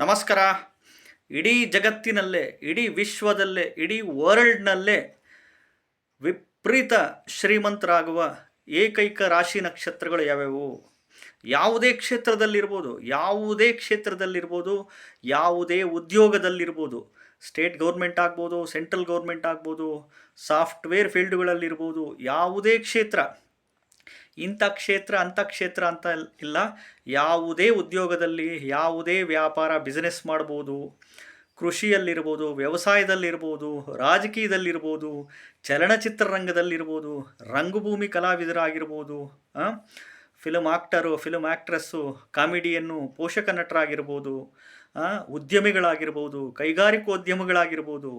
ನಮಸ್ಕಾರ. ಇಡೀ ಜಗತ್ತಿನಲ್ಲೇ, ಇಡೀ ವಿಶ್ವದಲ್ಲೇ, ಇಡೀ ವರ್ಲ್ಡ್ನಲ್ಲೇ ವಿಪರೀತ ಶ್ರೀಮಂತರಾಗುವ ಏಕೈಕ ರಾಶಿ ನಕ್ಷತ್ರಗಳು ಯಾವ್ಯಾವು? ಯಾವುದೇ ಕ್ಷೇತ್ರದಲ್ಲಿರ್ಬೋದು ಯಾವುದೇ ಕ್ಷೇತ್ರದಲ್ಲಿರ್ಬೋದು, ಯಾವುದೇ ಉದ್ಯೋಗದಲ್ಲಿರ್ಬೋದು, ಸ್ಟೇಟ್ ಗೌರ್ಮೆಂಟ್ ಆಗ್ಬೋದು, ಸೆಂಟ್ರಲ್ ಗೌರ್ಮೆಂಟ್ ಆಗ್ಬೋದು, ಸಾಫ್ಟ್ವೇರ್ ಫೀಲ್ಡ್ಗಳಲ್ಲಿರ್ಬೋದು, ಯಾವುದೇ ಕ್ಷೇತ್ರ ಇಂಥ ಕ್ಷೇತ್ರ, ಅಂಥ ಕ್ಷೇತ್ರ ಅಂತ ಇಲ್ಲ. ಯಾವುದೇ ಉದ್ಯೋಗದಲ್ಲಿ ಯಾವುದೇ ವ್ಯಾಪಾರ ಬಿಸ್ನೆಸ್ ಮಾಡ್ಬೋದು, ಕೃಷಿಯಲ್ಲಿರ್ಬೋದು, ವ್ಯವಸಾಯದಲ್ಲಿರ್ಬೋದು, ರಾಜಕೀಯದಲ್ಲಿರ್ಬೋದು ಚಲನಚಿತ್ರರಂಗದಲ್ಲಿರ್ಬೋದು ರಂಗಭೂಮಿ ಕಲಾವಿದರಾಗಿರ್ಬೋದು film actor film actress comedian ಪೋಷಕ ನಟರಾಗಿರ್ಬೋದು ಉದ್ಯಮಿಗಳಾಗಿರ್ಬೋದು, ಕೈಗಾರಿಕೋದ್ಯಮಗಳಾಗಿರ್ಬೋದು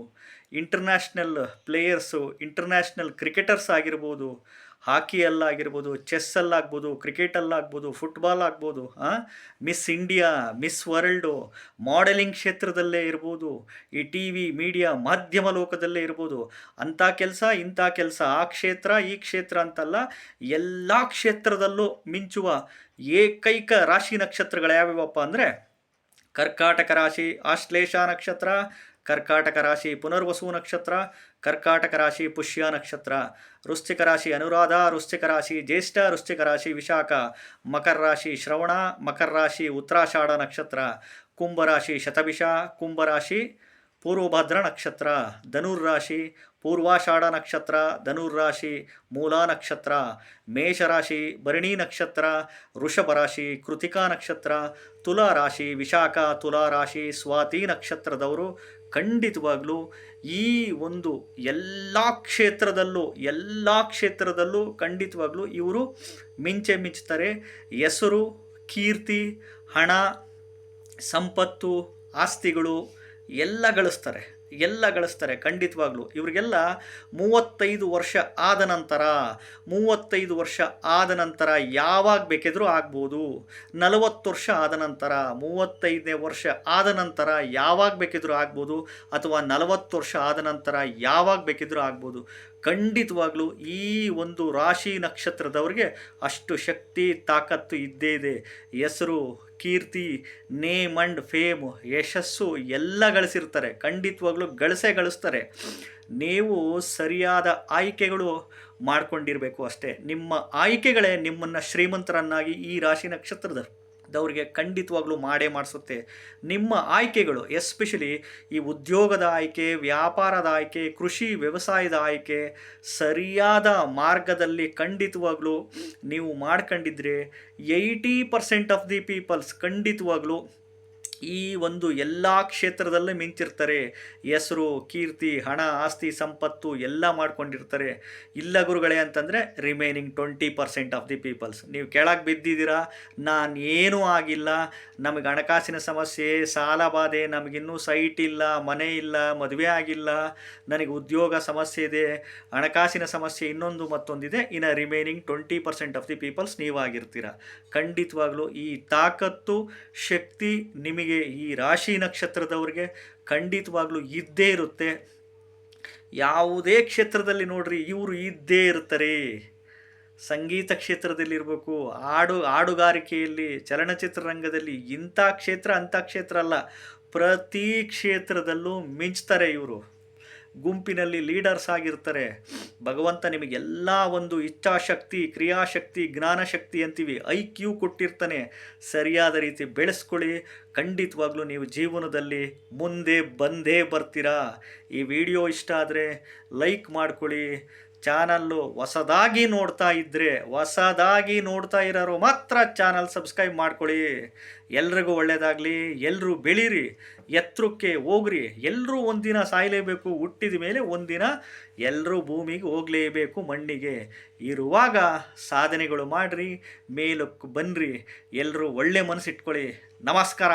ಇಂಟರ್ನ್ಯಾಷನಲ್ ಪ್ಲೇಯರ್ಸು ಇಂಟರ್ನ್ಯಾಷನಲ್ ಕ್ರಿಕೆಟರ್ಸ್ ಆಗಿರ್ಬೋದು ಹಾಕಿಯಲ್ಲಾಗಿರ್ಬೋದು, ಚೆಸ್ಸಲ್ಲಾಗ್ಬೋದು, ಕ್ರಿಕೆಟಲ್ಲಾಗ್ಬೋದು ಫುಟ್ಬಾಲ್ ಆಗ್ಬೋದು miss India, miss world, modelling ಕ್ಷೇತ್ರದಲ್ಲೇ ಇರ್ಬೋದು, ಈ ಟಿ ವಿ, ಮೀಡಿಯಾ, ಮಾಧ್ಯಮ ಲೋಕದಲ್ಲೇ ಇರ್ಬೋದು, ಅಂಥ ಕೆಲಸ, ಇಂಥ ಕೆಲಸ, ಆ ಕ್ಷೇತ್ರ, ಈ ಕ್ಷೇತ್ರ ಅಂತಲ್ಲ, ಎಲ್ಲ ಕ್ಷೇತ್ರದಲ್ಲೂ ಮಿಂಚುವ ಏಕೈಕ ರಾಶಿ ನಕ್ಷತ್ರಗಳು ಯಾವ್ಯಾವಪ್ಪ ಅಂದರೆ, ಕರ್ಕಾಟಕ ರಾಶಿ ಆಶ್ಲೇಷ ನಕ್ಷತ್ರ ಕರ್ಕಾಟಕ ರಾಶಿ ಪುನರ್ವಸು ನಕ್ಷತ್ರ, ಕರ್ಕಾಟಕ ರಾಶಿ ಪುಷ್ಯ ನಕ್ಷತ್ರ, ವೃಶ್ಚಿಕ ರಾಶಿ ಅನುರಾಧ, ವೃಶ್ಚಿಕ ರಾಶಿ ಜ್ಯೇಷ್ಠ, ವೃಶ್ಚಿಕ ರಾಶಿ ವಿಶಾಖ, ಮಕರ ರಾಶಿ ಶ್ರವಣ, ಮಕರ ರಾಶಿ ಉತ್ತರಾಷಾಢ ನಕ್ಷತ್ರ ಕುಂಭರಾಶಿ ಶತಭಿಷ ಕುಂಭರಾಶಿ ಪೂರ್ವಭದ್ರ ನಕ್ಷತ್ರ ಧನುರ್ರಾಶಿ ಪೂರ್ವಾಷಾಢ ನಕ್ಷತ್ರ ಧನುರ್ರಾಶಿ ಮೂಲಾ ನಕ್ಷತ್ರ ಮೇಷರಾಶಿ ಭರಣಿ ನಕ್ಷತ್ರ, ವೃಷಭ ರಾಶಿ ಕೃತಿಕಾ ನಕ್ಷತ್ರ, ತುಲಾ ರಾಶಿ ವಿಶಾಖ, ತುಲಾ ರಾಶಿ ಸ್ವಾತಿ ನಕ್ಷತ್ರದವರು ಖಂಡಿತವಾಗ್ಲೂ ಈ ಒಂದು ಎಲ್ಲ ಕ್ಷೇತ್ರದಲ್ಲೂ ಎಲ್ಲ ಕ್ಷೇತ್ರದಲ್ಲೂ ಖಂಡಿತವಾಗ್ಲೂ ಇವರು ಮಿಂಚೆ ಮಿಂಚ್ತಾರೆ. ಹೆಸರು, ಕೀರ್ತಿ, ಹಣ, ಸಂಪತ್ತು, ಆಸ್ತಿಗಳು ಎಲ್ಲ ಗಳಿಸ್ತಾರೆ. ಎಲ್ಲ ಗಳಿಸ್ತಾರೆ, ಖಂಡಿತವಾಗ್ಲೂ. ಇವರಿಗೆಲ್ಲ ಮೂವತ್ತೈದು ವರ್ಷ ಆದ ನಂತರ, ಮೂವತ್ತೈದು ವರ್ಷ ಆದ ನಂತರ ಯಾವಾಗ ಬೇಕಿದ್ರೂ ಆಗ್ಬೋದು. ನಲವತ್ತು ವರ್ಷ ಆದ ನಂತರ, ಮೂವತ್ತೈದನೇ ವರ್ಷ ಆದ ನಂತರ ಯಾವಾಗ ಬೇಕಿದ್ರೂ ಆಗ್ಬೋದು. ಅಥವಾ ನಲವತ್ತು ವರ್ಷ ಆದ ನಂತರ ಯಾವಾಗ ಬೇಕಿದ್ರೂ ಆಗ್ಬೋದು. ಖಂಡಿತವಾಗ್ಲೂ ಈ ಒಂದು ರಾಶಿ ನಕ್ಷತ್ರದವ್ರಿಗೆ ಅಷ್ಟು ಶಕ್ತಿ, ತಾಕತ್ತು ಇದ್ದೇ ಇದೆ. ಹೆಸರು ಕೀರ್ತಿ ನೇಮ್ ಅಂಡ್ ಫೇಮ್, ಯಶಸ್ಸು ಎಲ್ಲ ಗಳಿಸಿರ್ತಾರೆ ಖಂಡಿತವಾಗ್ಲೂ ಗಳಿಸೇ ಗಳಿಸ್ತಾರೆ. ನೀವು ಸರಿಯಾದ ಆಯ್ಕೆಗಳು ಮಾಡ್ಕೊಂಡಿರಬೇಕು ಅಷ್ಟೇ. ನಿಮ್ಮ ಆಯ್ಕೆಗಳೇ ನಿಮ್ಮನ್ನು ಶ್ರೀಮಂತರನ್ನಾಗಿ ಈ ರಾಶಿ ನಕ್ಷತ್ರದ ದವ್ರಿಗೆ ಖಂಡಿತವಾಗ್ಲೂ ಮಾಡೇ ಮಾಡಿಸುತ್ತೆ. ನಿಮ್ಮ ಆಯ್ಕೆಗಳು ಎಸ್ಪೆಷಲಿ ಈ ಉದ್ಯೋಗದ ಆಯ್ಕೆ, ವ್ಯಾಪಾರದ ಆಯ್ಕೆ, ಕೃಷಿ ವ್ಯವಸಾಯದ ಆಯ್ಕೆ, ಸರಿಯಾದ ಮಾರ್ಗದಲ್ಲಿ ಖಂಡಿತವಾಗ್ಲೂ ನೀವು ಮಾಡ್ಕೊಂಡಿದ್ರೆ eighty percent of the peoples ಖಂಡಿತವಾಗ್ಲೂ ಈ ಒಂದು ಎಲ್ಲ ಕ್ಷೇತ್ರದಲ್ಲೇ ಮಿಂಚಿರ್ತಾರೆ. ಹೆಸರು, ಕೀರ್ತಿ, ಹಣ, ಆಸ್ತಿ, ಸಂಪತ್ತು ಎಲ್ಲ ಮಾಡ್ಕೊಂಡಿರ್ತಾರೆ. ಇಲ್ಲ ಗುರುಗಳೇ ಅಂತಂದರೆ remaining twenty percent of the peoples ನೀವು ಕೆಳಗೆ ಬಿದ್ದಿದ್ದೀರಾ? ನಾನು ಏನೂ ಆಗಿಲ್ಲ. ನಮಗೆ ಹಣಕಾಸಿನ ಸಮಸ್ಯೆ, ಸಾಲ ಬಾಧೆ, ನಮಗಿನ್ನೂ ಸೈಟ್ ಇಲ್ಲ, ಮನೆ ಇಲ್ಲ, ಮದುವೆ ಆಗಿಲ್ಲ. ನನಗೆ ಉದ್ಯೋಗ ಸಮಸ್ಯೆ ಇದೆ. ಹಣಕಾಸಿನ ಸಮಸ್ಯೆ ಇನ್ನೊಂದು ಮತ್ತೊಂದಿದೆ. ಇನ್ನು remaining twenty percent of the peoples ನೀವಾಗಿರ್ತೀರ ಖಂಡಿತವಾಗ್ಲೂ ಈ ತಾಕತ್ತು, ಶಕ್ತಿ ನಿಮಗೆ ಈ ರಾಶಿ ನಕ್ಷತ್ರದವ್ರಿಗೆ ಖಂಡಿತವಾಗ್ಲೂ ಇದ್ದೇ ಇರುತ್ತೆ. ಯಾವುದೇ ಕ್ಷೇತ್ರದಲ್ಲಿ ನೋಡ್ರಿ ಇವರು ಇದ್ದೇ ಇರ್ತಾರೆ. ಸಂಗೀತ ಕ್ಷೇತ್ರದಲ್ಲಿರಬೇಕು, ಹಾಡು, ಹಾಡುಗಾರಿಕೆಯಲ್ಲಿ ಚಲನಚಿತ್ರರಂಗದಲ್ಲಿ ಇಂಥ ಕ್ಷೇತ್ರ ಅಂಥ ಕ್ಷೇತ್ರ ಅಲ್ಲ. ಪ್ರತಿ ಕ್ಷೇತ್ರದಲ್ಲೂ ಮಿಂಚ್ತಾರೆ ಇವರು. ಗುಂಪಿನಲ್ಲಿ ಲೀಡರ್ಸ್ ಆಗಿರ್ತಾರೆ. ಭಗವಂತ ನಿಮಗೆಲ್ಲ ಒಂದು ಇಚ್ಛಾಶಕ್ತಿ, ಕ್ರಿಯಾಶಕ್ತಿ, ಜ್ಞಾನಶಕ್ತಿ ಅಂತೀವಿ. ಐ ಕ್ಯೂ ಕೊಟ್ಟಿರ್ತಾನೆ. ಸರಿಯಾದ ರೀತಿ ಬೆಳೆಸ್ಕೊಳ್ಳಿ. ಖಂಡಿತವಾಗ್ಲೂ ನೀವು ಜೀವನದಲ್ಲಿ ಮುಂದೆ ಬಂದೇ ಬರ್ತೀರಾ. ಈ ವಿಡಿಯೋ ಇಷ್ಟ ಆದರೆ ಲೈಕ್ ಮಾಡ್ಕೊಳ್ಳಿ. ಚಾನಲ್ಲು ಹೊಸದಾಗಿ ನೋಡ್ತಾ ಇದ್ದರೆ ಹೊಸದಾಗಿ ನೋಡ್ತಾ ಇರೋರು ಮಾತ್ರ ಚಾನಲ್ ಸಬ್ಸ್ಕ್ರೈಬ್ ಮಾಡ್ಕೊಳ್ಳಿ. ಎಲ್ರಿಗೂ ಒಳ್ಳೆಯದಾಗಲಿ ಎಲ್ಲರೂ ಬೆಳೀರಿ, ಎತ್ತರಕ್ಕೆ ಹೋಗ್ರಿ. ಎಲ್ಲರೂ ಒಂದಿನ ಸಾಯಲೇಬೇಕು, ಹುಟ್ಟಿದ ಮೇಲೆ ಒಂದಿನ ಎಲ್ಲರೂ ಭೂಮಿಗೆ ಹೋಗಲೇಬೇಕು ಮಣ್ಣಿಗೆ. ಇರುವಾಗ ಸಾಧನೆಗಳು ಮಾಡಿರಿ, ಮೇಲಕ್ಕೆ ಬನ್ನಿರಿ ಎಲ್ಲರೂ ಒಳ್ಳೆ ಮನಸ್ಸಿಟ್ಕೊಳ್ಳಿ. ನಮಸ್ಕಾರ.